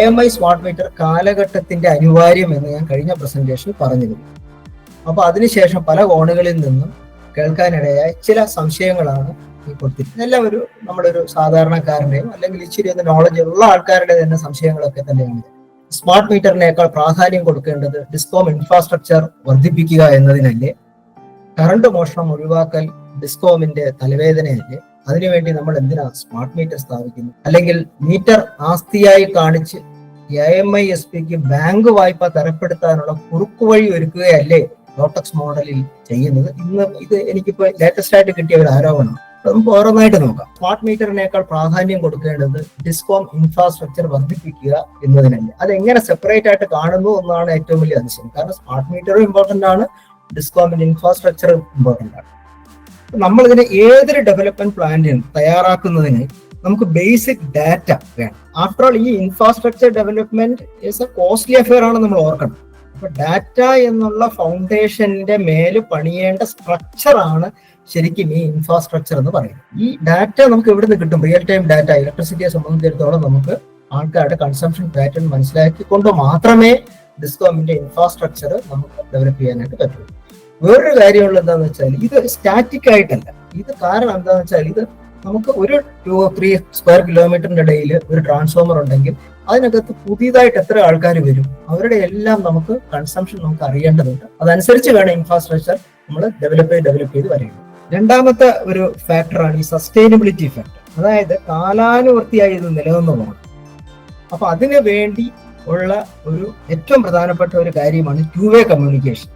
A I smart metre കാലഘട്ടത്തിന്റെ അനിവാര്യം എന്ന് ഞാൻ കഴിഞ്ഞ പ്രസന്റേഷൻ പറഞ്ഞിരുന്നു. അപ്പൊ അതിനുശേഷം പല കോണുകളിൽ നിന്നും കേൾക്കാനിടയായ ചില സംശയങ്ങളാണ് ഈ കൊടുത്തിരിക്കുന്നത്. എല്ലാം ഒരു നമ്മുടെ ഒരു സാധാരണക്കാരന്റെയും അല്ലെങ്കിൽ ഇച്ചിരി ഒന്ന് നോളജ് ഉള്ള ആൾക്കാരുടെ തന്നെ സംശയങ്ങളൊക്കെ തന്നെയാണ്. സ്മാർട്ട് മീറ്ററിനേക്കാൾ പ്രാധാന്യം കൊടുക്കേണ്ടത് ഡിസ്കോം ഇൻഫ്രാസ്ട്രക്ചർ വർദ്ധിപ്പിക്കുക എന്നതിനല്ലേ? കറണ്ട് മോഷണം ഒഴിവാക്കൽ ഡിസ്കോമിന്റെ തലവേദനയല്ലേ? അതിനുവേണ്ടി നമ്മൾ എന്തിനാ സ്മാർട്ട് മീറ്റർ സ്ഥാപിക്കുന്നു അല്ലെങ്കിൽ മീറ്റർ ആസ്തിയായി കാണിച്ച് എ എം ഐ എസ് പിക്ക് ബാങ്ക് വായ്പ തരപ്പെടുത്താനുള്ള കുറുക്കുവഴി ഒരുക്കുകയല്ലേ ലോട്ടക്സ് മോഡലിൽ ചെയ്യുന്നത്? ഇന്ന് ഇത് എനിക്കിപ്പോ ലേറ്റസ്റ്റ് ആയിട്ട് കിട്ടിയ ഒരു ആരോപണം. നമുക്ക് ഓരോന്നായിട്ട് നോക്കാം. സ്മാർട്ട് മീറ്ററിനേക്കാൾ പ്രാധാന്യം കൊടുക്കേണ്ടത് ഡിസ്കോം ഇൻഫ്രാസ്ട്രക്ചർ വർദ്ധിപ്പിക്കുക എന്നതിനല്ലേ. അത് എങ്ങനെ സെപ്പറേറ്റ് ആയിട്ട് കാണുന്നു എന്നാണ് ഏറ്റവും വലിയ അതിശയം. കാരണം സ്മാർട്ട് മീറ്ററും ഇമ്പോർട്ടന്റ് ആണ് ഡിസ്കോമിന്റെ ഇൻഫ്രാസ്ട്രക്ചറും ഇമ്പോർട്ടന്റ് ആണ്. നമ്മൾ ഇതിനെ ഏതൊരു ഡെവലപ്മെന്റ് പ്ലാന്റിനും തയ്യാറാക്കുന്നതിന് നമുക്ക് ബേസിക് ഡാറ്റ വേണം. ആഫ്റ്റർ ഓൾ ഈ infrastructure development is a costly affair ആണ് നമ്മൾ ഓർക്കണം. അപ്പൊ ഡാറ്റ എന്നുള്ള ഫൗണ്ടേഷന്റെ മേൽ പണിയേണ്ട സ്ട്രക്ചർ ആണ് ശരിക്കും ഈ ഇൻഫ്രാസ്ട്രക്ചർ എന്ന് പറയുന്നത്. ഈ ഡാറ്റ നമുക്ക് എവിടെ നിന്ന് കിട്ടും? റിയൽ ടൈം ഡാറ്റ ഇലക്ട്രിസിറ്റിയെ സംബന്ധിച്ചിടത്തോളം നമുക്ക് ആൾക്കാരുടെ കൺസംഷൻ പാറ്റേൺ മനസ്സിലാക്കിക്കൊണ്ട് മാത്രമേ ഡിസ്കോമിന്റെ ഇൻഫ്രാസ്ട്രക്ചർ നമുക്ക് ഡെവലപ്പ് ചെയ്യാനായിട്ട് പറ്റുള്ളൂ വേറൊരു കാര്യമുള്ള എന്താണെന്ന് വെച്ചാൽ ഇത് സ്റ്റാറ്റിക് ആയിട്ടല്ല. ഇത് കാരണം എന്താണെന്ന് വെച്ചാൽ ഇത് നമുക്ക് ഒരു ടു ത്രീ സ്ക്വയർ കിലോമീറ്ററിന്റെ ഇടയിൽ ഒരു ട്രാൻസ്ഫോമർ ഉണ്ടെങ്കിൽ അതിനകത്ത് പുതിയതായിട്ട് എത്ര ആൾക്കാർ വരും? അവരുടെ എല്ലാം നമുക്ക് കൺസംഷൻ നമുക്ക് അറിയേണ്ടതുണ്ട്. അതനുസരിച്ച് വേണം ഇൻഫ്രാസ്ട്രക്ചർ നമ്മൾ ഡെവലപ്പ് ചെയ്ത് ഡെവലപ്പ് ചെയ്ത് വരേണ്ടത് രണ്ടാമത്തെ ഒരു ഫാക്ടറാണ് ഈ സസ്റ്റൈനബിലിറ്റി ഫാക്ടർ അതായത് കാലാനുവർത്തിയായി ഇത് നിലനിന്ന് പോകണം അപ്പൊ അതിനു വേണ്ടി ഉള്ള ഒരു ഏറ്റവും പ്രധാനപ്പെട്ട ഒരു കാര്യമാണ് ടു വേ കമ്മ്യൂണിക്കേഷൻ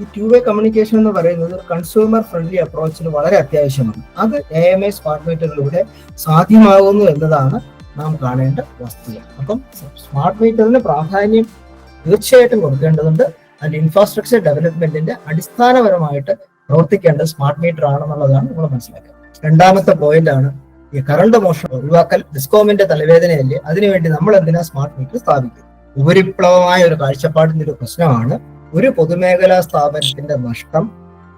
ഈ ടു വേ കമ്മ്യൂണിക്കേഷൻ എന്ന് പറയുന്നത് കൺസ്യൂമർ ഫ്രണ്ട്ലി അപ്രോച്ചിന് വളരെ അത്യാവശ്യമാണ്. അത് എ എം ഐ സ്മാർട്ട് മീറ്ററിലൂടെ സാധ്യമാകുന്നു എന്നതാണ് നാം കാണേണ്ട വസ്തുത. അപ്പം സ്മാർട്ട് മീറ്ററിന് പ്രാധാന്യം തീർച്ചയായിട്ടും കൊടുക്കേണ്ടതുണ്ട്. അതിന്റെ ഇൻഫ്രാസ്ട്രക്ചർ ഡെവലപ്മെന്റിന്റെ അടിസ്ഥാനപരമായിട്ട് പ്രവർത്തിക്കേണ്ടത് സ്മാർട്ട് മീറ്റർ ആണെന്നുള്ളതാണ് നമ്മൾ മനസ്സിലാക്കുക. രണ്ടാമത്തെ പോയിന്റ് ആണ് ഈ കറണ്ട് മോഷണം ഒഴിവാക്കൽ ഡിസ്കോമിന്റെ തലവേദനയല്ലേ? അതിനുവേണ്ടി നമ്മൾ എന്തിനാ സ്മാർട്ട് മീറ്റർ സ്ഥാപിക്കുന്നത്? ഉപരിപ്ലവമായ ഒരു കാഴ്ചപ്പാടിന്റെ ഒരു പ്രശ്നമാണ് ഒരു പൊതുമേഖലാ സ്ഥാപനത്തിന്റെ നഷ്ടം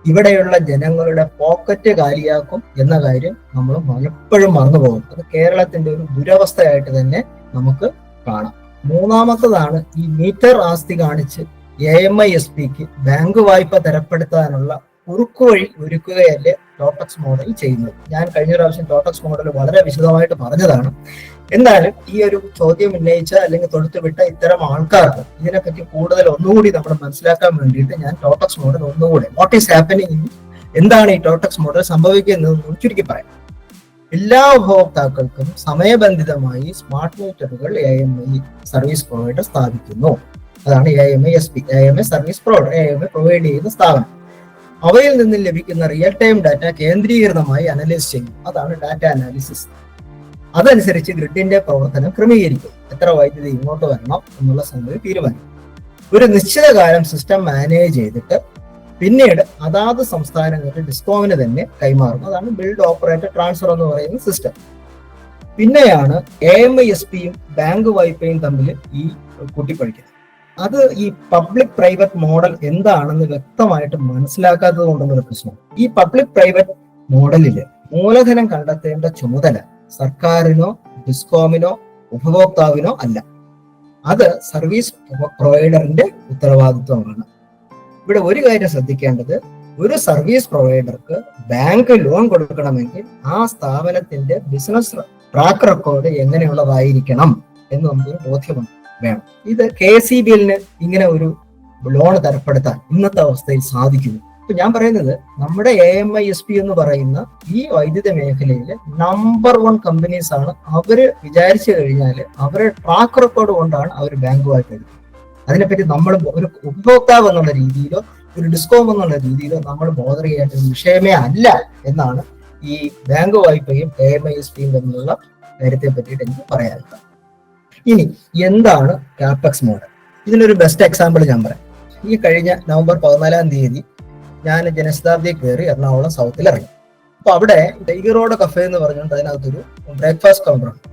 ഇവിടെയുള്ള ജനങ്ങളുടെ പോക്കറ്റ് കാലിയാക്കും എന്ന കാര്യം നമ്മൾ പലപ്പോഴും മറന്നുപോകും അത് കേരളത്തിന്റെ ഒരു ദുരവസ്ഥയായിട്ട് തന്നെ നമുക്ക് കാണാം. മൂന്നാമത്തതാണ് ഈ മീറ്റർ ആസ്തി കാണിച്ച് എ എം ഐ എസ് പിക്ക് ബാങ്ക് വായ്പ തരപ്പെടുത്താനുള്ള കുറുക്കുവഴി ഒരുക്കുകയല്ലേ ടോട്ടക്സ് മോഡൽ ചെയ്യുന്നത്? ഞാൻ കഴിഞ്ഞ പ്രാവശ്യം ടോട്ടക്സ് മോഡൽ വളരെ വിശദമായിട്ട് പറഞ്ഞതാണ്. എന്നാലും ഈ ഒരു ചോദ്യം ഉന്നയിച്ച അല്ലെങ്കിൽ തൊടുത്തുവിട്ട ഇത്തരം ആൾക്കാർക്ക് ഇതിനെപ്പറ്റി കൂടുതൽ ഒന്നുകൂടി നമ്മൾ മനസ്സിലാക്കാൻ വേണ്ടിയിട്ട് ഞാൻ ടോട്ടക്സ് മോഡൽ ഒന്നുകൂടി വാട്ട് ഈസ് ഹാപ്പനിങ് എന്താണ് ഈ ടോട്ടക്സ് മോഡൽ സംഭവിക്കുന്നതെന്ന് ചുരുക്കി പറയാം. എല്ലാ ഉപഭോക്താക്കൾക്കും സമയബന്ധിതമായി smart meters A M I service provider സ്ഥാപിക്കുന്നു. അതാണ് A M I S P A M I service provider A M I provide ചെയ്യുന്ന സ്ഥാപനം. അവയിൽ നിന്ന് ലഭിക്കുന്ന റിയൽ ടൈം ഡാറ്റ കേന്ദ്രീകൃതമായി അനലൈസ് ചെയ്യും. അതാണ് ഡാറ്റ അനാലിസിസ് അതനുസരിച്ച് ഗ്രിഡിന്റെ പ്രവർത്തനം ക്രമീകരിക്കും. എത്ര വൈദ്യുതി ഇങ്ങോട്ട് വരണം എന്നുള്ള സംഗതി തീരുമാനിക്കും. ഒരു നിശ്ചിത കാലം സിസ്റ്റം മാനേജ് ചെയ്തിട്ട് പിന്നീട് അതാത് സംസ്ഥാനങ്ങൾക്ക് ഡിസ്കോമിന് തന്നെ കൈമാറും. അതാണ് ബിൽഡ് ഓപ്പറേറ്റർ ട്രാൻസ്ഫർ എന്ന് പറയുന്ന സിസ്റ്റം പിന്നെയാണ് എ എം ഐ എസ് പിയും ബാങ്ക് വായ്പയും തമ്മിൽ ഈ കൂട്ടിപ്പഴിക്കുന്നത് അത് ഈ പബ്ലിക് പ്രൈവറ്റ് മോഡൽ എന്താണെന്ന് വ്യക്തമായിട്ട് മനസ്സിലാക്കാത്തത് കൊണ്ടുള്ള പ്രശ്നം ഈ പബ്ലിക് പ്രൈവറ്റ് മോഡലിൽ മൂലധനം കണ്ടെത്തേണ്ട ചുമതല സർക്കാരിനോ ഡിസ്കോമിനോ ഉപഭോക്താവിനോ അല്ല. അത് സർവീസ് പ്രൊവൈഡറിന്റെ ഉത്തരവാദിത്വമാണ്. ഇവിടെ ഒരു കാര്യം ശ്രദ്ധിക്കേണ്ടത് ഒരു സർവീസ് പ്രൊവൈഡർക്ക് ബാങ്ക് ലോൺ കൊടുക്കണമെങ്കിൽ ആ സ്ഥാപനത്തിന്റെ ബിസിനസ് ട്രാക്ക് റെക്കോർഡ് എങ്ങനെയുള്ളതായിരിക്കണം എന്ന് നമുക്ക് ബോധ്യമുണ്ട്. വേണം. ഇത് കെ എസ് ബി എല്ലിന് ഇങ്ങനെ ഒരു ലോൺ തരപ്പെടുത്താൻ ഇന്നത്തെ അവസ്ഥയിൽ സാധിക്കുന്നു. ഇപ്പൊ ഞാൻ പറയുന്നത് നമ്മുടെ A M I S P എന്ന് പറയുന്ന ഈ വൈദ്യുത മേഖലയിലെ നമ്പർ വൺ കമ്പനീസ് ആണ് അവർ വിചാരിച്ചു കഴിഞ്ഞാൽ അവരുടെ ട്രാക്ക് റെക്കോർഡ് കൊണ്ടാണ് അവർ ബാങ്കുമായിട്ട് എടുക്കുന്നത്. അതിനെപ്പറ്റി നമ്മൾ ഒരു ഉപഭോക്താവ് എന്നുള്ള രീതിയിലോ ഒരു ഡിസ്കോം എന്നുള്ള രീതിയിലോ നമ്മൾ ബോധർ ചെയ്യേണ്ട ഒരു വിഷയമേ അല്ല എന്നാണ് ഈ ബാങ്ക് വായ്പയും എ എം ഐ എസ് പിയും തമ്മിലുള്ള കാര്യത്തെ പറ്റിയിട്ട് എനിക്ക് പറയാനുള്ളത്. ഇനി എന്താണ് കാപ്പക്സ് മോഡൽ ഇതിനൊരു ബെസ്റ്റ് എക്സാമ്പിൾ ഞാൻ പറയാം. ഈ കഴിഞ്ഞ നവംബർ പതിനാലാം തീയതി ഞാൻ ജനശതാബ്ദി കയറി എറണാകുളം സൗത്തിൽ ഇറങ്ങി. അപ്പൊ അവിടെ ടൈഗർ റോഡ് കഫേ എന്ന് പറഞ്ഞുകൊണ്ട് അതിനകത്തൊരു ബ്രേക്ക്ഫാസ്റ്റ് കൗണ്ടർ ഉണ്ട്.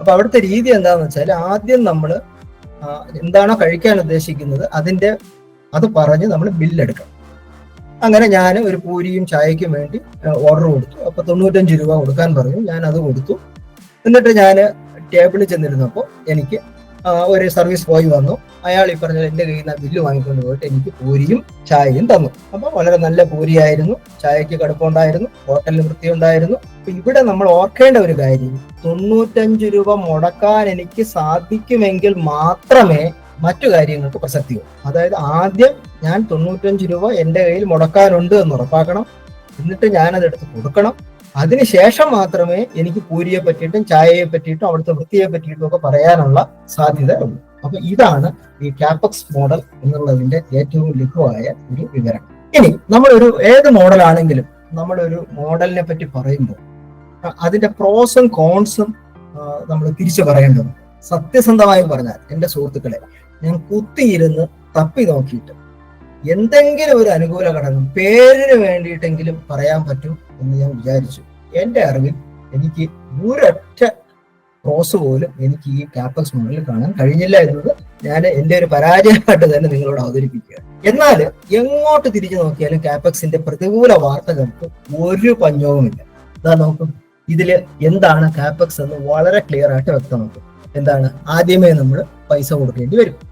അപ്പൊ അവിടുത്തെ രീതി എന്താണെന്ന് വെച്ചാൽ ആദ്യം നമ്മൾ എന്താണോ കഴിക്കാൻ ഉദ്ദേശിക്കുന്നത് അതിന്റെ അത് പറഞ്ഞ് നമ്മൾ ബില്ലെടുക്കണം അങ്ങനെ ഞാൻ ഒരു പൂരിയും ചായയ്ക്കും വേണ്ടി ഓർഡർ കൊടുത്തു. അപ്പൊ തൊണ്ണൂറ്റഞ്ച് രൂപ കൊടുക്കാൻ പറഞ്ഞു. ഞാൻ അത് കൊടുത്തു. എന്നിട്ട് ഞാൻ ടേബിളിൽ ചെന്നിരുന്നപ്പോൾ എനിക്ക് ഒരു സർവീസ് ബോയ് വന്നു. അയാൾ ഈ പറഞ്ഞ എന്റെ കയ്യിൽ നിന്ന് ബില്ല് വാങ്ങിക്കൊണ്ട് പോയിട്ട് എനിക്ക് പൂരിയും ചായയും തന്നു. അപ്പോൾ വളരെ നല്ല പൂരിയായിരുന്നു. ചായയ്ക്ക് കടുപ്പമുണ്ടായിരുന്നു. ഹോട്ടലിന് വൃത്തി ഉണ്ടായിരുന്നു അപ്പൊ ഇവിടെ നമ്മൾ ഓർക്കേണ്ട ഒരു കാര്യം. തൊണ്ണൂറ്റഞ്ച് രൂപ മുടക്കാൻ എനിക്ക് സാധിക്കുമെങ്കിൽ മാത്രമേ മറ്റു കാര്യങ്ങൾക്ക് പ്രസക്തിയുള്ളൂ. അതായത് ആദ്യം ഞാൻ തൊണ്ണൂറ്റഞ്ച് രൂപ എന്റെ കയ്യിൽ മുടക്കാനുണ്ട് എന്ന് ഉറപ്പാക്കണം. എന്നിട്ട് ഞാനത് എടുത്ത് കൊടുക്കണം. അതിനുശേഷം മാത്രമേ എനിക്ക് പൂരിയെ പറ്റിയിട്ടും ചായയെ പറ്റിയിട്ടും അവിടുത്തെ വൃത്തിയെ പറ്റിയിട്ടും ഒക്കെ പറയാനുള്ള സാധ്യത ഉള്ളൂ. അപ്പൊ ഇതാണ് ഈ ക്യാപക്സ് മോഡൽ എന്നുള്ളതിന്റെ ഏറ്റവും ലഘുവായ ഒരു വിവരണം. ഇനി നമ്മളൊരു ഏത് മോഡലാണെങ്കിലും നമ്മളൊരു മോഡലിനെ പറ്റി പറയുമ്പോൾ അതിന്റെ പ്രോസും കോൺസും നമ്മൾ തിരിച്ചു പറയേണ്ടതുണ്ട്. സത്യസന്ധമായി പറഞ്ഞാൽ എന്റെ സുഹൃത്തുക്കളെ ഞാൻ കുത്തിയിരുന്ന് തപ്പി നോക്കിയിട്ട് എന്തെങ്കിലും ഒരു അനുകൂല ഘടകം പേരിന് വേണ്ടിയിട്ടെങ്കിലും പറയാൻ പറ്റും എന്ന് ഞാൻ വിചാരിച്ചു. എന്റെ അറിവിൽ എനിക്ക് ഒരൊറ്റ ക്രോസ് പോലും എനിക്ക് ഈ കാപ്പക്സ് മോഡലിൽ കാണാൻ കഴിഞ്ഞില്ല എന്നത് ഞാൻ എന്റെ ഒരു പരാജയമായിട്ട് തന്നെ നിങ്ങളോട് അവതരിപ്പിക്കുക എന്നാൽ എങ്ങോട്ട് തിരിച്ചു നോക്കിയാലും കാപ്പക്സിന്റെ പ്രതികൂല വാർത്തകൾക്ക് ഒരു പഞ്ഞവുമില്ല അതാ നോക്കും ഇതിൽ എന്താണ് കാപ്പക്സ് എന്ന് വളരെ ക്ലിയർ ആയിട്ട് വ്യക്തമാക്കും. എന്താണ്? ആദ്യമേ നമ്മൾ പൈസ കൊടുക്കേണ്ടി വരും.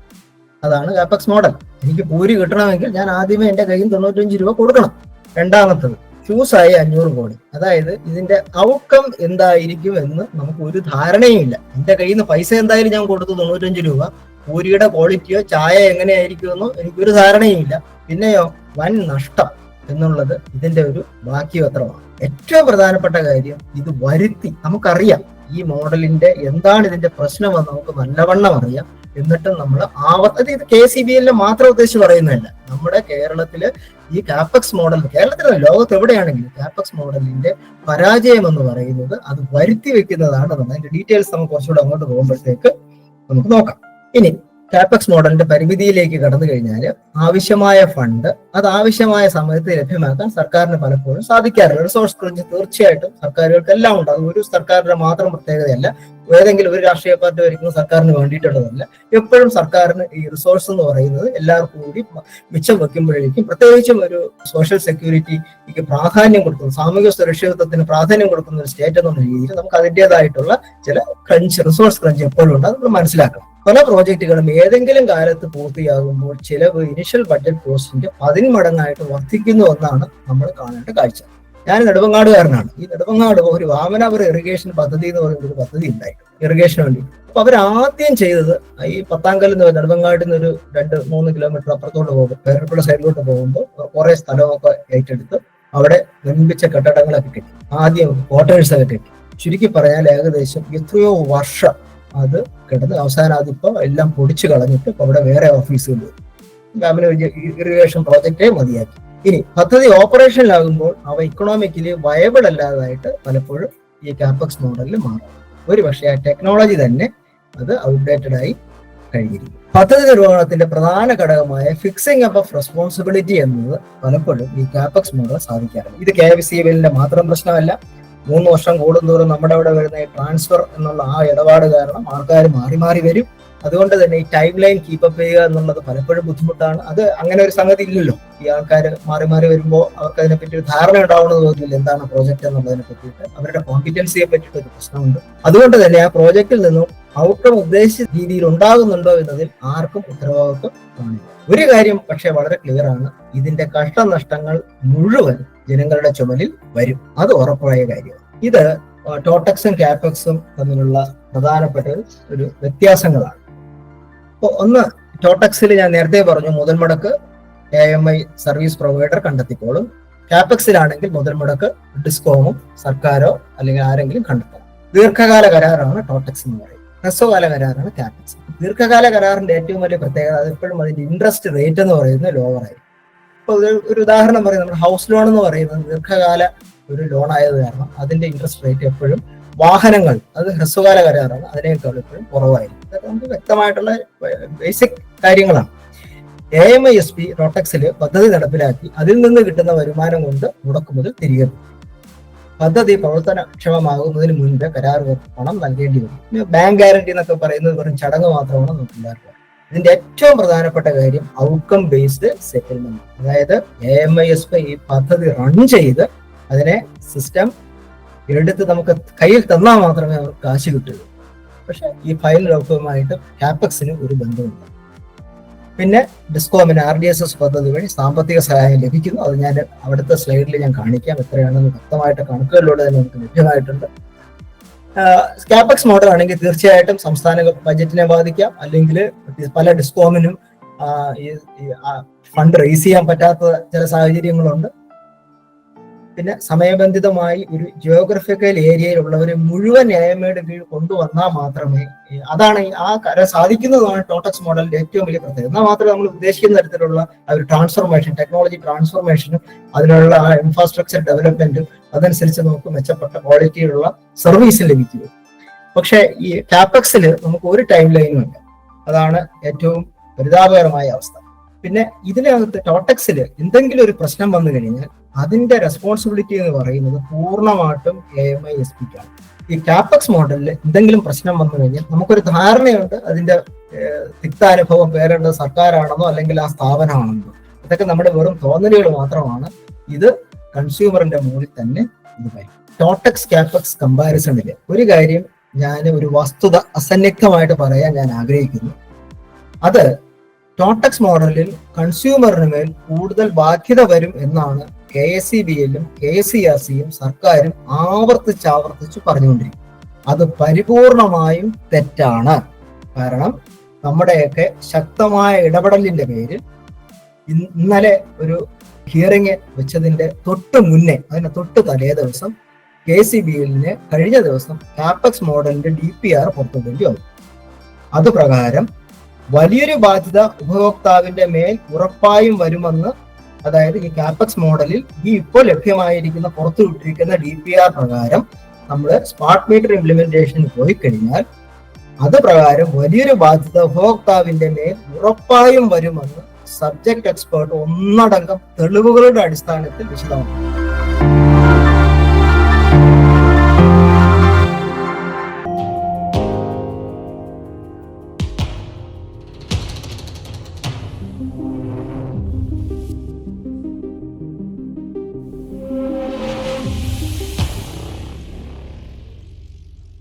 അതാണ് കാപ്പക്സ് മോഡൽ എനിക്ക് പൂരി കിട്ടണമെങ്കിൽ ഞാൻ ആദ്യമേ എന്റെ കയ്യിൽ തൊണ്ണൂറ്റഞ്ച് രൂപ കൊടുക്കണം. രണ്ടാമത്തത് ഫ്യൂസായി അഞ്ഞൂറ് കോടി. അതായത് ഇതിന്റെ ഔട്ട്കം എന്തായിരിക്കും എന്ന് നമുക്ക് ഒരു ധാരണയും ഇല്ല. എന്റെ കയ്യിൽ നിന്ന് പൈസ എന്തായാലും ഞാൻ കൊടുത്തു തൊണ്ണൂറ്റഞ്ച് രൂപ. പൂരിയുടെ ക്വാളിറ്റിയോ ചായ എങ്ങനെയായിരിക്കുമെന്നോ എനിക്കൊരു ധാരണയും ഇല്ല. പിന്നെയോ വൻ നഷ്ടം എന്നുള്ളത് ഇതിന്റെ ഒരു ബാക്കി പത്രമാണ്. ഏറ്റവും പ്രധാനപ്പെട്ട കാര്യം ഇത് വരുത്തി നമുക്കറിയാം. ഈ മോഡലിന്റെ എന്താണ് ഇതിന്റെ പ്രശ്നമെന്ന് നമുക്ക് നല്ലവണ്ണം അറിയാം. എന്നിട്ടും നമ്മൾ ആവർത്തി ഇത് കെ സി ബി എല്ലിനെ മാത്രം ഉദ്ദേശിച്ച് പറയുന്നതല്ല. നമ്മുടെ കേരളത്തിൽ ഈ കാപ്പക്സ് മോഡൽ കേരളത്തിലെ ലോകത്ത് എവിടെയാണെങ്കിലും കാപ്പക്സ് മോഡലിന്റെ പരാജയം എന്ന് പറയുന്നത് അത് വരുത്തി വെക്കുന്നതാണ് നമ്മൾ അതിന്റെ ഡീറ്റെയിൽസ് നമുക്ക് കുറച്ചുകൂടെ അങ്ങോട്ട് പോകുമ്പോഴത്തേക്ക് നമുക്ക് നോക്കാം. ഇനി കാപ്പക്സ് മോഡലിന്റെ പരിമിതിയിലേക്ക് കടന്നു കഴിഞ്ഞാൽ ആവശ്യമായ ഫണ്ട് അത് ആവശ്യമായ സമയത്ത് ലഭ്യമാക്കാൻ സർക്കാരിന് പലപ്പോഴും സാധിക്കാറില്ല. റിസോഴ്സ് ക്രഞ്ച് തീർച്ചയായിട്ടും സർക്കാരുകൾക്ക് എല്ലാം ഉണ്ട്. അത് ഒരു സർക്കാരിന്റെ മാത്രം പ്രത്യേകതയല്ല. ഏതെങ്കിലും ഒരു രാഷ്ട്രീയ പാർട്ടി ഭരിക്കുന്ന സർക്കാരിന് വേണ്ടിയിട്ടുള്ളതല്ല. എപ്പോഴും സർക്കാരിന് ഈ റിസോഴ്സ് എന്ന് പറയുന്നത് എല്ലാവർക്കും കൂടി മിച്ചം വെക്കുമ്പോഴേക്കും പ്രത്യേകിച്ചും ഒരു സോഷ്യൽ സെക്യൂരിറ്റിക്ക് പ്രാധാന്യം കൊടുക്കുന്ന സാമൂഹിക സുരക്ഷിതത്വത്തിന് പ്രാധാന്യം കൊടുക്കുന്ന ഒരു സ്റ്റേറ്റ് എന്നുള്ള രീതിയിൽ നമുക്ക് അതിന്റെതായിട്ടുള്ള ചില ക്രഞ്ച് റിസോഴ്സ് ക്രഞ്ച് എപ്പോഴും ഉണ്ട് നമ്മൾ മനസ്സിലാക്കണം. പല പ്രോജക്റ്റുകളും ഏതെങ്കിലും കാലത്ത് പൂർത്തിയാകുമ്പോൾ ചിലവ് ഇനിഷ്യൽ ബഡ്ജറ്റ് കോസ്റ്റിന്റെ പതിന്മടങ്ങായിട്ട് വർദ്ധിക്കുന്നു എന്നാണ് നമ്മൾ കാണേണ്ട കാഴ്ച. ഞാൻ നെടുവങ്ങാടുകാരനാണ്. ഈ നെടുവങ്ങാട് ഒരു വാമനാപുര ഇറിഗേഷൻ പദ്ധതി എന്ന് പറയുന്ന ഒരു പദ്ധതി ഉണ്ടായിട്ടുണ്ട് ഇറിഗേഷൻ വേണ്ടി. അപ്പൊ അവർ ആദ്യം ചെയ്തത് ഈ പത്താങ്കൽ എന്ന് പറയുന്ന നെടുവങ്ങാടിൽ നിന്ന് ഒരു രണ്ട് മൂന്ന് കിലോമീറ്റർ അപ്പുറത്തോട്ട് പോകുമ്പോൾ പേരപ്പുഴ സൈഡിലോട്ട് പോകുമ്പോൾ കുറെ സ്ഥലമൊക്കെ ഏറ്റെടുത്ത് അവിടെ നിർമ്മിച്ച കെട്ടിടങ്ങളൊക്കെ കെട്ടി. ആദ്യം ക്വാർട്ടേഴ്സ് ഒക്കെ കെട്ടി. ചുരുക്കി പറഞ്ഞാൽ ഏകദേശം എത്രയോ വർഷം അത് കിടന്ന് അവസാനം അതിപ്പോ എല്ലാം പൊടിച്ചു കളഞ്ഞിട്ട് അവിടെ വേറെ ഓഫീസുകൾ വരും ഇറിഗേഷൻ പ്രോജക്റ്റേ മതിയാക്കി. ഇനി പദ്ധതി ഓപ്പറേഷനിലാകുമ്പോൾ അവ ഇക്കണോമിക്കലി വയബിൾ അല്ലാതായിട്ട് പലപ്പോഴും ഈ കാപ്പക്സ് മോഡലിൽ മാറും. ഒരു പക്ഷേ ആ ടെക്നോളജി തന്നെ അത് ഔട്ട്ഡേറ്റഡ് ആയി കഴിഞ്ഞിരിക്കും പദ്ധതി നിർവഹണത്തിന്റെ പ്രധാന ഘടകമായ ഫിക്സിംഗ് അപ്പ് ഓഫ് റെസ്പോൺസിബിലിറ്റി എന്നത് പലപ്പോഴും ഈ കാപ്പക്സ് മോഡൽ സാധിക്കാറില്ല. ഇത് കെ വി സി ബില്ലിന്റെ മാത്രം പ്രശ്നമല്ല. മൂന്ന് വർഷം കൂടുന്തോറും നമ്മുടെ അവിടെ വരുന്ന ട്രാൻസ്ഫർ എന്നുള്ള ആ ഇടപാട് കാരണം ആൾക്കാർ മാറി മാറി വരും. അതുകൊണ്ട് തന്നെ ഈ ടൈം ലൈൻ കീപ്പപ്പ് ചെയ്യുക എന്നുള്ളത് പലപ്പോഴും ബുദ്ധിമുട്ടാണ്. അത് അങ്ങനെ ഒരു സംഗതി ഇല്ലല്ലോ. ഈ ആൾക്കാർ മാറി മാറി വരുമ്പോൾ അവർക്ക് അതിനെപ്പറ്റി ഒരു ധാരണ ഉണ്ടാവുന്നത് തോന്നുന്നില്ല. എന്താണ് പ്രോജക്റ്റ് എന്നുള്ളതിനെ പറ്റിയിട്ട്. അവരുടെ കോമ്പിറ്റൻസിയെ പറ്റിയിട്ട് ഒരു പ്രശ്നമുണ്ട്. അതുകൊണ്ട് തന്നെ ആ പ്രോജക്റ്റിൽ നിന്നും ഔട്ട്കം ഉദ്ദേശിച്ച രീതിയിൽ ഉണ്ടാകുന്നുണ്ടോ എന്നതിൽ ആർക്കും ഉത്തരവാദിത്വം കാണില്ല. ഒരു കാര്യം പക്ഷേ വളരെ ക്ലിയർ ആണ്. ഇതിന്റെ കഷ്ടനഷ്ടങ്ങൾ മുഴുവൻ ജനങ്ങളുടെ ചുമലിൽ വരും. അത് ഉറപ്പായ കാര്യമാണ്. ഇത് ടോട്ടക്സും കാപ്പക്സും തമ്മിലുള്ള പ്രധാനപ്പെട്ട ഒരു വ്യത്യാസങ്ങളാണ്. അപ്പോൾ ഒന്ന് ടോട്ടക്സിൽ ഞാൻ നേരത്തെ പറഞ്ഞു മുതൽ മുടക്ക് A M I service provider കണ്ടെത്തിക്കോളും. ക്യാപെക്സിലാണെങ്കിൽ മുതൽ മുടക്ക് ഡിസ്കോമും സർക്കാരോ അല്ലെങ്കിൽ ആരെങ്കിലും കണ്ടെത്തും. ദീർഘകാല കരാറാണ് ടോട്ടക്സ് എന്ന് പറയുന്നത്. ഹ്രസ്വകാല കരാറാണ് കാപ്പക്സ് ദീർഘകാല കരാറിന്റെ ഏറ്റവും വലിയ പ്രത്യേകത എപ്പോഴും അതിന്റെ ഇൻട്രസ്റ്റ് റേറ്റ് എന്ന് പറയുന്നത് ലോവർ ആയിരിക്കും. ഇപ്പൊ ഒരു- ഒരു ഉദാഹരണം പറയുന്നത് നമ്മുടെ ഹൗസ് ലോൺ എന്ന് പറയുന്നത് ദീർഘകാല ഒരു ലോൺ ആയത് കാരണം അതിന്റെ ഇൻട്രസ്റ്റ് റേറ്റ് എപ്പോഴും വാഹനങ്ങൾ അത് ഹ്രസ്വകാല കരാറാണ് അതിനേക്കാൾ ഇപ്പോഴും കുറവായിരിക്കും. ഇതൊക്കെ നമുക്ക് വ്യക്തമായിട്ടുള്ള ബേസിക് കാര്യങ്ങളാണ്. A M I S P റോട്ടക്സിൽ പദ്ധതി നടപ്പിലാക്കി അതിൽ നിന്ന് കിട്ടുന്ന വരുമാനം കൊണ്ട് മുടക്കുമുതൽ തിരികെ. പദ്ധതി പ്രവർത്തനക്ഷമമാകുന്നതിന് മുൻപ് കരാർ പണം നൽകേണ്ടി വരും. ബാങ്ക് ഗ്യാരണ്ടി എന്നൊക്കെ പറയുന്നത് വെറും ചടങ്ങ് മാത്രമാണ് നമുക്കുണ്ടാക്കുക ഇതിന്റെ ഏറ്റവും പ്രധാനപ്പെട്ട കാര്യം ഔട്ട്കം ബേസ്ഡ് സെറ്റിൽമെന്റ് അതായത് A M I S P ഈ പദ്ധതി റൺ ചെയ്ത് അതിനെ സിസ്റ്റം എടുത്ത് നമുക്ക് കയ്യിൽ തന്നാൽ മാത്രമേ അവർക്ക് കാശ് കിട്ടുള്ളൂ. പക്ഷെ ഈ ഫയൽ ലോക്കവുമായിട്ട് ഹാപ്പക്സിന് ഒരു ബന്ധമുണ്ട്. പിന്നെ ഡിസ്കോമിന് ആർ ഡി എസ് എസ് പദ്ധതി വഴി സാമ്പത്തിക സഹായം ലഭിക്കുന്നു. അത് ഞാൻ അവിടുത്തെ സ്ലൈഡിൽ ഞാൻ കാണിക്കാം എത്രയാണെന്ന് വ്യക്തമായിട്ട് കണക്കുകളിലൂടെ തന്നെ നമുക്ക് ലഭ്യമായിട്ടുണ്ട്. ക്യാപക്സ് മോഡൽ ആണെങ്കിൽ തീർച്ചയായിട്ടും സംസ്ഥാന ബജറ്റിനെ ബാധിക്കാം. അല്ലെങ്കിൽ പല ഡിസ്കോമിനും ഈ ഫണ്ട് റേസ് ചെയ്യാൻ പറ്റാത്ത ചില സാഹചര്യങ്ങളുണ്ട്. പിന്നെ സമയബന്ധിതമായി ഒരു ജിയോഗ്രഫിക്കൽ ഏരിയയിലുള്ളവരെ മുഴുവൻ ന്യായമയുടെ കീഴിൽ കൊണ്ടുവന്നാൽ മാത്രമേ അതാണ് ആ സാധിക്കുന്നതാണ് ടോട്ടക്സ് മോഡലിന്റെ ഏറ്റവും വലിയ പ്രത്യേകത. എന്നാൽ മാത്രമേ നമ്മൾ ഉദ്ദേശിക്കുന്ന തരത്തിലുള്ള ഒരു ട്രാൻസ്ഫോർമേഷൻ ടെക്നോളജി ട്രാൻസ്ഫോർമേഷനും അതിനുള്ള ആ ഇൻഫ്രാസ്ട്രക്ചർ ഡെവലപ്മെന്റും അതനുസരിച്ച് നമുക്ക് മെച്ചപ്പെട്ട ക്വാളിറ്റിയിലുള്ള സർവീസ് ലഭിക്കുക പക്ഷേ ഈ കാപ്പക്സിൽ നമുക്ക് ഒരു ടൈം ലൈനും ഇല്ല. അതാണ് ഏറ്റവും പരിതാപകരമായ അവസ്ഥ. പിന്നെ ഇതിനകത്ത് ടോട്ടക്സിൽ എന്തെങ്കിലും ഒരു പ്രശ്നം വന്നു കഴിഞ്ഞാൽ അതിന്റെ റെസ്പോൺസിബിലിറ്റി എന്ന് പറയുന്നത് പൂർണമായിട്ടും എ എം ഐ എസ് പിക്കാണ് ഈ കാപ്പക്സ് മോഡലിൽ എന്തെങ്കിലും പ്രശ്നം വന്നു കഴിഞ്ഞാൽ നമുക്കൊരു ധാരണയുണ്ട് അതിന്റെ തിക്താനുഭവം പേരേണ്ടത് സർക്കാരാണെന്നോ അല്ലെങ്കിൽ ആ സ്ഥാപനമാണെന്നോ. അതൊക്കെ നമ്മുടെ വെറും തോന്നലുകൾ മാത്രമാണ്. ഇത് കൺസ്യൂമറിന്റെ മുകളിൽ തന്നെ ഇത് വരും ടോട്ടക്സ് കാപ്പക്സ് കമ്പാരിസണിൽ ഒരു കാര്യം ഞാൻ ഒരു വസ്തുത അസന്നിഗ്ധമായിട്ട് പറയാൻ ഞാൻ ആഗ്രഹിക്കുന്നു. അത് ടോട്ടക്സ് മോഡലിൽ കൺസ്യൂമറിന് മേൽ കൂടുതൽ ബാധ്യത വരും എന്നാണ് കെ എസ് സി എല്ലും കെ എസ് സി ആർ സിയും സർക്കാരും ആവർത്തിച്ച് ആവർത്തിച്ച് പറഞ്ഞുകൊണ്ടിരിക്കും അത് പരിപൂർണമായും തെറ്റാണ്. കാരണം നമ്മുടെയൊക്കെ ശക്തമായ ഇടപെടലിന്റെ പേരിൽ ഇന്നലെ ഒരു ഹിയറിംഗ് വെച്ചതിന്റെ തൊട്ട് മുന്നേ അതിന്റെ തൊട്ട് തലേ ദിവസം കെ സി ബി എല്ലിന് കഴിഞ്ഞ ദിവസം കാപ്പക്സ് മോഡലിന്റെ ഡി പി ആർ പുറത്തുവിടേണ്ടി വന്നു. അത് പ്രകാരം വലിയൊരു ബാധ്യത ഉപഭോക്താവിന്റെ മേൽ ഉറപ്പായും വരുമെന്ന് അതായത് ഈ കാപ്പക്സ് മോഡലിൽ ഈ ഇപ്പോൾ ലഭ്യമായിരിക്കുന്ന പുറത്തു വിട്ടിരിക്കുന്ന ഡി പി ആർ പ്രകാരം നമ്മൾ സ്മാർട്ട് മീറ്റർ ഇംപ്ലിമെന്റേഷന് പോയി കഴിഞ്ഞാൽ അത് പ്രകാരം വലിയൊരു ബാധ്യത ഉപഭോക്താവിന്റെ മേൽ ഉറപ്പായും വരുമെന്ന് സബ്ജക്ട് എക്സ്പേർട്ട് ഒന്നടങ്കം തെളിവുകളുടെ അടിസ്ഥാനത്തിൽ വിശദമാക്കി.